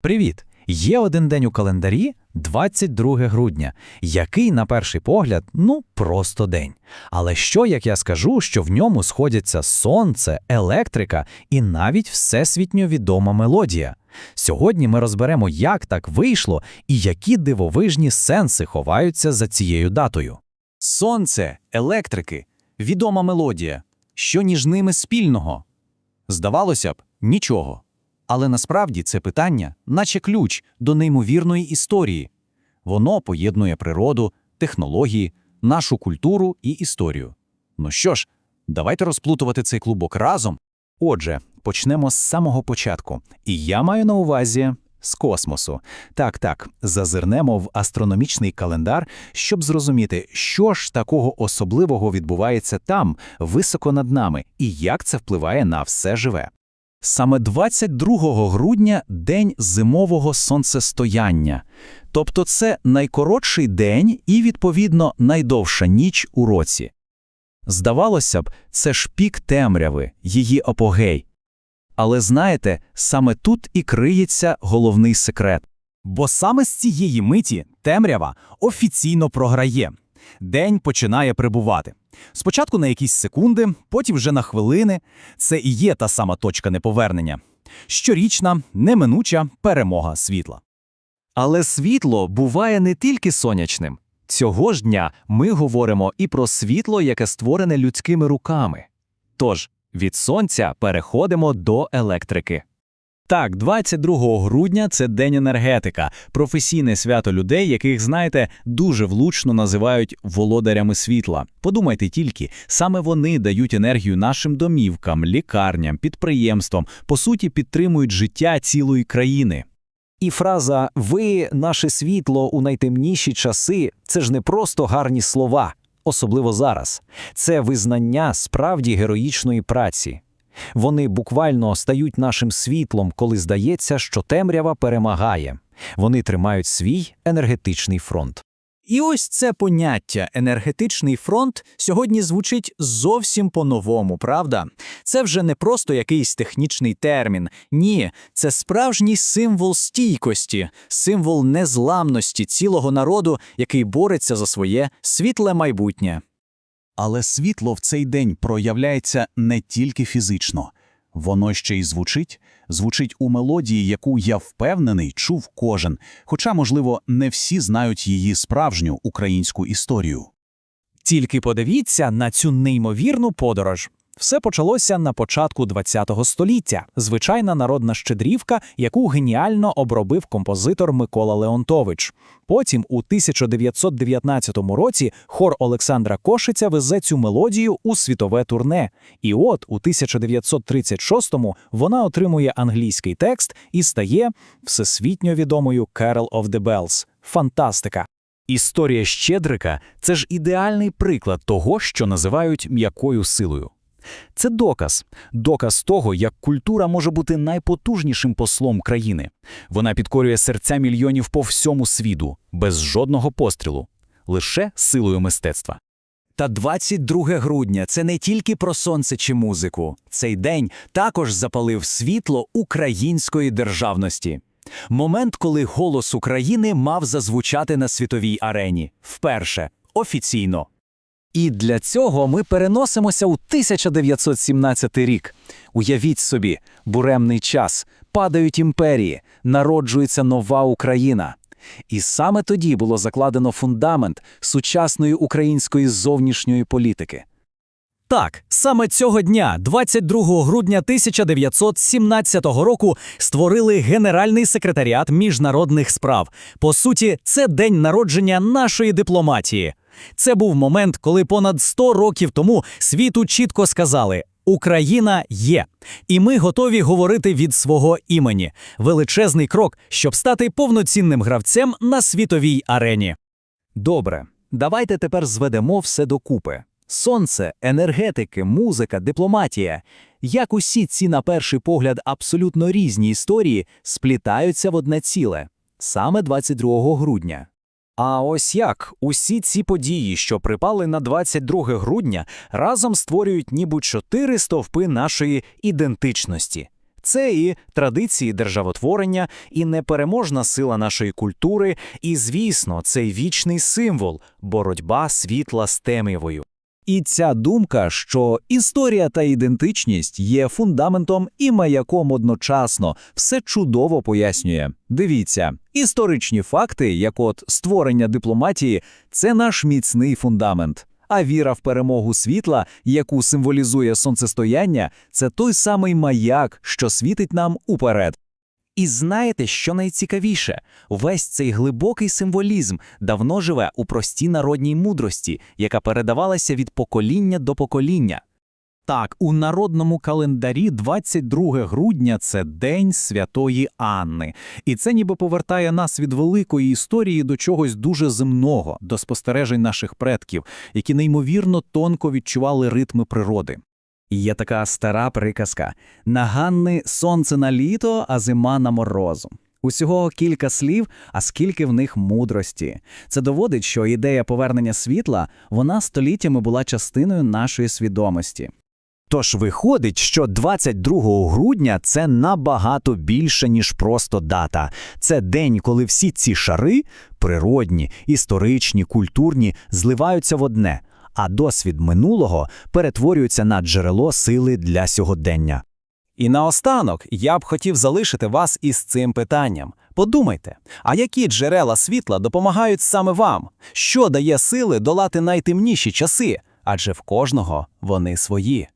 Привіт! Є один день у календарі 22 грудня, який, на перший погляд, ну просто день. Але що, як я скажу, що в ньому сходяться сонце, електрика і навіть всесвітньо відома мелодія. Сьогодні ми розберемо, як так вийшло і які дивовижні сенси ховаються за цією датою. Сонце, електрики, відома мелодія. Що між ними спільного? Здавалося б, нічого. Але насправді це питання, наче ключ до неймовірної історії. Воно поєднує природу, технології, нашу культуру і історію. Ну що ж, давайте розплутувати цей клубок разом. Отже, почнемо з самого початку. І я маю на увазі з космосу. Так, так, зазирнемо в астрономічний календар, щоб зрозуміти, що ж такого особливого відбувається там, високо над нами, і як це впливає на все живе. Саме 22 грудня – день зимового сонцестояння. Тобто це найкоротший день і, відповідно, найдовша ніч у році. Здавалося б, це ж пік темряви, її апогей. Але знаєте, саме тут і криється головний секрет. Бо саме з цієї миті темрява офіційно програє. День починає прибувати. Спочатку на якісь секунди, потім вже на хвилини. Це і є та сама точка неповернення. Щорічна, неминуча перемога світла. Але світло буває не тільки сонячним. Цього ж дня ми говоримо і про світло, яке створене людськими руками. Тож, від сонця переходимо до електрики. Так, 22 грудня це День енергетика, професійне свято людей, яких, знаєте, дуже влучно називають володарями світла. Подумайте тільки, саме вони дають енергію нашим домівкам, лікарням, підприємствам, по суті, підтримують життя цілої країни. І фраза Ви наше світло у найтемніші часи це ж не просто гарні слова, особливо зараз. Це визнання справді героїчної праці. Вони буквально стають нашим світлом, коли здається, що темрява перемагає. Вони тримають свій енергетичний фронт. І ось це поняття енергетичний фронт сьогодні звучить зовсім по-новому, правда? Це вже не просто якийсь технічний термін. Ні, це справжній символ стійкості, символ незламності цілого народу, який бореться за своє світле майбутнє. Але світло в цей день проявляється не тільки фізично. Воно ще й звучить, звучить у мелодії, яку я впевнений, чув кожен, хоча, можливо, не всі знають її справжню українську історію. Тільки подивіться на цю неймовірну подорож. Все почалося на початку ХХ століття. Звичайна народна щедрівка, яку геніально обробив композитор Микола Леонтович. Потім, у 1919 році, хор Олександра Кошиця везе цю мелодію у світове турне. І от у 1936-му вона отримує англійський текст і стає всесвітньо відомою «Carol of the Bells». Фантастика! Історія Щедрика це ж ідеальний приклад того, що називають м'якою силою. Це доказ, доказ того, як культура може бути найпотужнішим послом країни. Вона підкорює серця мільйонів по всьому світу, без жодного пострілу, лише силою мистецтва. Та 22 грудня це не тільки про сонце чи музику. Цей день також запалив світло української державності. Момент, коли голос України мав зазвучати на світовій арені. Вперше, офіційно. І для цього ми переносимося у 1917 рік. Уявіть собі, буремний час, падають імперії, народжується нова Україна. І саме тоді було закладено фундамент сучасної української зовнішньої політики. Так, саме цього дня, 22 грудня 1917 року, створили Генеральний секретаріат міжнародних справ. По суті, це день народження нашої дипломатії. Це був момент, коли понад 100 років тому світу чітко сказали: Україна є, і ми готові говорити від свого імені. Величезний крок, щоб стати повноцінним гравцем на світовій арені. Добре, давайте тепер зведемо все докупи. Сонце, енергетики, музика, дипломатія. Як усі ці, на перший погляд, абсолютно різні історії сплітаються в одне ціле саме 22 грудня. А ось як усі ці події, що припали на 22 грудня, разом створюють ніби чотири стовпи нашої ідентичності. Це і традиції державотворення, і непереможна сила нашої культури, і, звісно, цей вічний символ боротьба світла з темрявою. І ця думка, що історія та ідентичність є фундаментом і маяком одночасно, все чудово пояснює. Дивіться, історичні факти, як от створення дипломатії, це наш міцний фундамент. А віра в перемогу світла, яку символізує сонцестояння, це той самий маяк, що світить нам уперед. І знаєте, що найцікавіше? Весь цей глибокий символізм давно живе у простій народній мудрості, яка передавалася від покоління до покоління. Так, у народному календарі 22 грудня це День Святої Анни. І це ніби повертає нас від великої історії до чогось дуже земного, до спостережень наших предків, які неймовірно тонко відчували ритми природи. Є така стара приказка «На Ганни сонце на літо, а зима на морозу». Усього кілька слів, а скільки в них мудрості. Це доводить, що ідея повернення світла, вона століттями була частиною нашої свідомості. Тож виходить, що 22 грудня це набагато більше, ніж просто дата. Це день, коли всі ці шари природні, історичні, культурні зливаються в одне, а досвід минулого перетворюється на джерело сили для сьогодення. І наостанок я б хотів залишити вас із цим питанням. Подумайте, а які джерела світла допомагають саме вам? Що дає сили долати найтемніші часи? Адже в кожного вони свої.